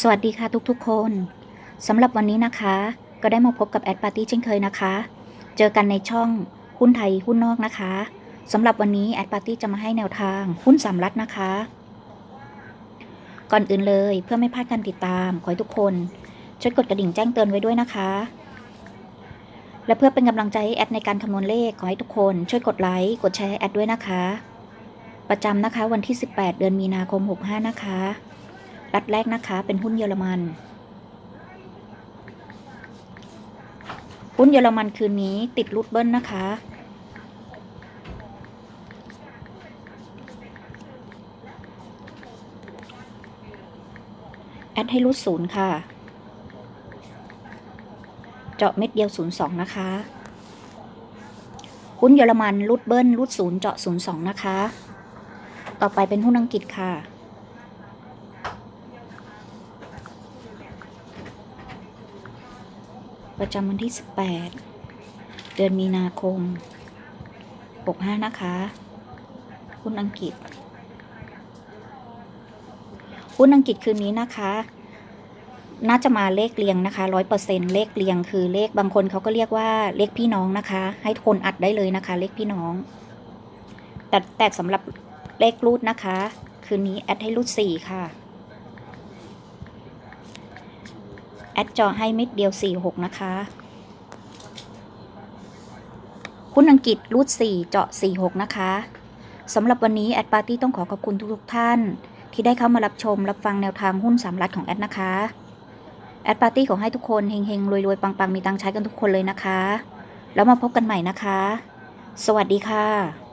สวัสดีค่ะทุกๆคนสำหรับวันนี้นะคะ ก็ได้มาพบกับแอดปาร์ตี้เช่นเคยนะคะ เจอกันในช่องหุ้นไทยหุ้นนอกนะคะสำหรับวันนี้แอดปาร์ตี้จะมาให้แนวทางหุ้นสามรัฐนะคะ ก่อนอื่นเลยเพื่อไม่พลาดการติดตาม ขอให้ทุกคน ช่วยกดกระดิ่งแจ้งเตือนไว้ด้วยนะคะ และเพื่อเป็นกำลังใจให้แอดในการคำนวณเลขขอให้ทุกคน ช่วยกดไลค์กดแชร์แอดด้วยนะคะ ประจำนะคะวันที่ 18 เดือนมีนาคม 65 นะคะ รัฐแรกนะคะ เป็นหุ้นเยอรมัน หุ้นเยอรมันคืนนี้ติดรูดเบิ้ลนะคะ แอดให้รูดศูนย์ค่ะ เจาะเม็ดเดียวศูนย์สองนะคะ หุ้นเยอรมันรูดเบิ้ลรูดศูนย์เจาะศูนย์สองนะคะ ต่อไปเป็นหุ้นอังกฤษค่ะ ประจำวันที่ 18 เดือนมีนาคม 65 นะคะหุ้นอังกฤษหุ้นอังกฤษคืนนี้นะคะ น่าจะมาเลขเรียงนะคะร้อยเปอร์เซ็นเลขเรียงคือเลขบางคนเขาก็เรียกว่าเลขพี่น้องนะคะ ให้คนอัดได้เลยนะคะ เลขพี่น้อง แต่แต่สำหรับเลขรูดนะคะ คืนนี้แอดให้รูดสี่ค่ะ แอดจอให้เม็ดเดียว 46 นะคะหุ้นอังกฤษรูด4เจาะ 46 นะคะสำหรับวันนี้แอดปาร์ตี้ต้องขอขอบคุณทุกๆท่าน ที่ได้เข้ามารับชมรับฟังแนวทางหุ้นสามรัฐของแอดนะคะ แอดปาร์ตี้ขอให้ทุกคนเฮงๆ รวยๆ ปังๆ มีตังใช้กันทุกคนเลยนะคะ แล้วมาพบกันใหม่นะคะ สวัสดีค่ะ